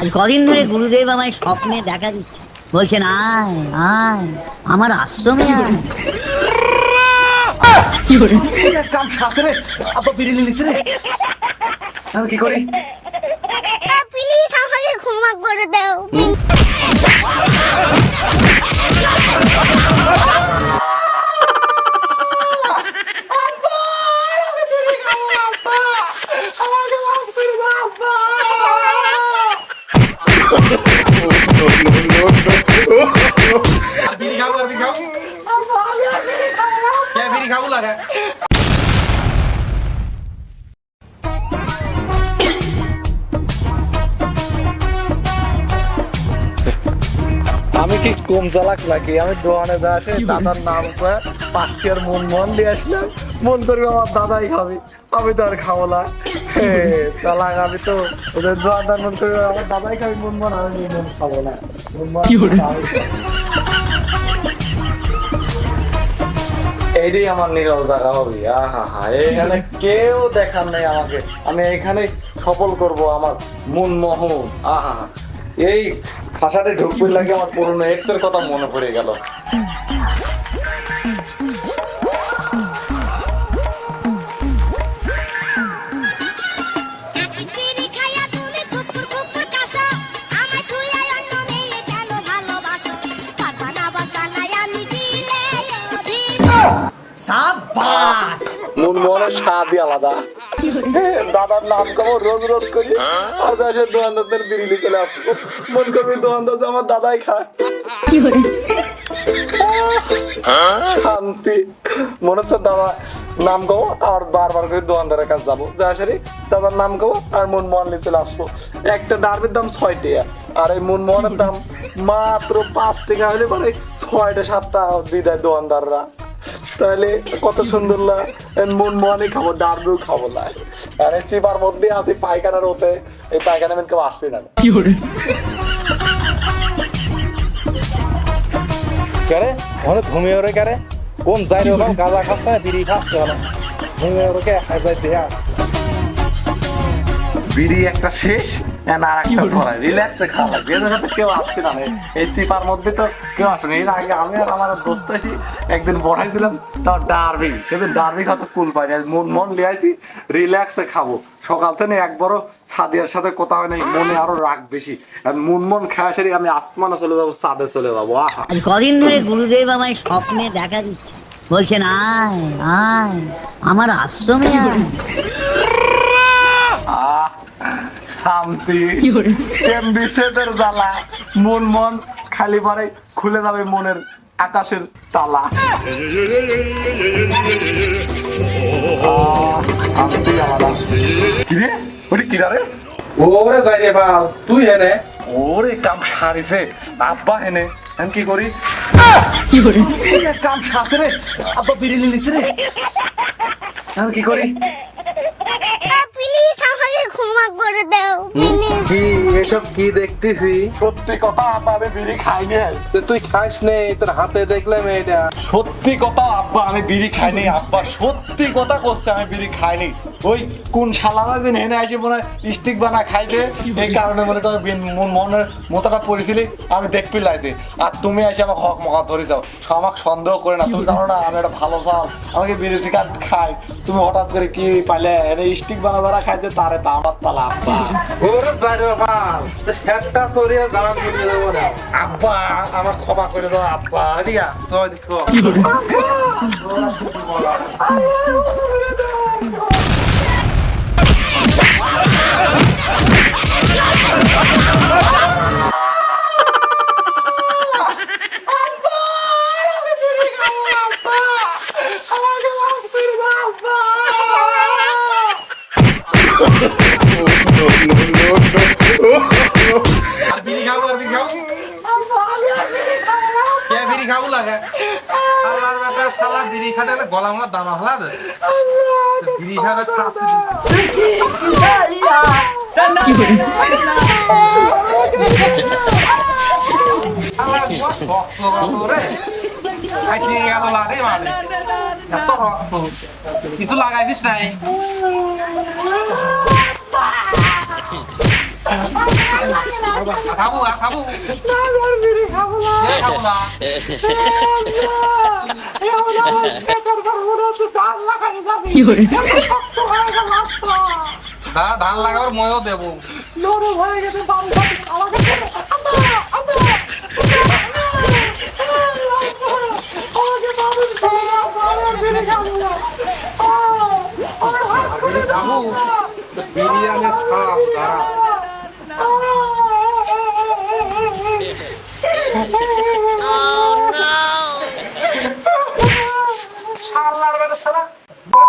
আজ কদিন ধরে গুরুদেব আমায় স্বপ্নে দেখা দিচ্ছে। বলছেন আয় আয় আমার আশ্রমে আয়। কাম সাথে রে আব্বা বিরিয়ানি নিছে রে আমি কি করি? প্লিজ আমাকে ক্ষমা করে দাও। আমি কি কম চালাক নাকি? আমি দোকানে যা আসে দাদার নাম করে পাঁচটি আর মন মন দিয়ে আসলাম। মন করবে আমার দাদাই খাবে। আমি তো আর খাব না। চালাক আমি তো। ওদের দোকানদার মন করবে আমার দাদাই খাবে মন মন আমি মন খাব না। মন মন। এইটাই আমার নীরব জায়গা হবে। আহা হা এখানে কেউ দেখার নেই আমাকে। আমি এখানে সফল করব আমার মন মোহন আহা হা। এই ভাষাটা ঢুকবে লাগে আমার পুরনো এক্সের কথা মনে পড়ে গেল। অভিশাপ মন মনের স্বাদই আলাদা। দাদার নাম কমো রোজ রোজ করি। আর দেশের দোকানদারদের চলে আসব। মন করবি দোকানদার যে আমার দাদাই খায়। শান্তি। মনে হচ্ছে দাদা নাম কমো আর বারবার করে দোকানদারের কাছে যাব। যা সারি দাদার নাম কমো আর মন মোহন চলে আসব। একটা ডারবির দাম ছয় টাকা আর এই মন মোহনের দাম মাত্র পাঁচ টাকা হলে পরে ছয়টা সাতটা দিয়ে দেয় দোকানদাররা। তাহলে কত সুন্দর না মন মনে খাব ডারবেও খাব না আর এই চিপার মধ্যে আছে পায়খানার হতে এই পায়খানা মেন কেউ আসবে না। কেরে? ওরে ধুমিয়ে ওরে কেরে? কোন যাই রে বাবা গাঁজা খাচ্ছে বিড়ি খাচ্ছে ওরা ধুমিয়ে ওরে কে? একবার দেয়া। বিড়ি একটা শেষ আর একটা ধরায় রিল্যাক্সে খাওয়া লাগবে এদের সাথে কেউ আসছে না এই চিপার মধ্যে তো কেউ এর আগে আমি আর আমার দোস্ত এসে একদিন বড়াইছিলাম তাও ডারবি। সেদিন ডারবি কুল পাই মন মন লিয়াইছি রিল্যাক্সে খাব। সকাল থেকে একবারও সাদিয়ার সাথে কথা হয় নাই মনে আরও রাগ বেশি। আর মন মন খাওয়া সেরে আমি আসমানে চলে যাব চাঁদে চলে যাব। আহা। কদিন ধরে গুরুদেব আমায় স্বপ্নে দেখা দিচ্ছে। বলছেন আয় আয় আমার আশ্রমে আয় আহ, শান্তি। কেমবি সেদের জ্বালা। মন মন খালি পরে খুলে যাবে মনের আকাশের তালা। শান্তি আলাদা। কিরে? ওটি কিরা রে? ওরে যাই রে বাল তুই এনে। ওরে কাম সারিছে আব্বা হেনে আমি কি করি? কাম সাথে রে আব্বা বিরিয়ানি নিছে রে। আমি কি করি প্লিজ আমাকে ক্ষমা করে দাও প্লিজ কি এসব কি দেখতেছি? সত্যি কথা আব্বা আমি বিড়ি খাইনি। তো তুই খাস নেই তোর হাতে দেখলাম এটা। সত্যি কথা আব্বা আমি বিড়ি খাইনি আব্বা সত্যি কথা করছে আমি বিড়ি খাইনি। ওই কোন শালারা দিন হেনে আসে মনে হয় স্টিক বানা খাইছে এই কারণে মনে করো মন- মনের মোতাটা পড়েছিলি আমি দেখতে লাইছি আর তুমি এসে আমাকে হক মহা ধরে যাও। আমাকে সন্দেহ করে না তুমি জানো না আমি একটা ভালো চাল আমাকে বিড়ি সিগারেট খাই। তুমি হঠাৎ করে কি পাইলে স্টিক বানা বানা খাইছে তারে তা আমার তালা আব্বা আব্বা আমার ক্ষমা করে দাও আব্বা। দিয়া সয় কে লাগে। আল্লাহর বেটা শালা বিড়ি খাতে গলা মলা দামা হলা দে। বিড়ি মানে। কিছু লাগাই দিস নাই। খাব খাব খাব না ধান লাগাবার ময়ও দেবো নরম হয়ে গেছে বাম সাইড আমাকে ছেড়ে আম্মা আম্মা আমাকে বাবু ছেড়ে দাও, আমি আর বিড়ি খাব না আহ, আমার হাত খুলে দাও। খাব বিরিয়ানি খাওয়াবো দাঁড়া শালার বেটা শালা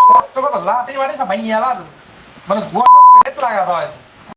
শক্ত কথা লাঠি মাটি না ভাইয়া লাদ মানে গোয়া লাগা হয়।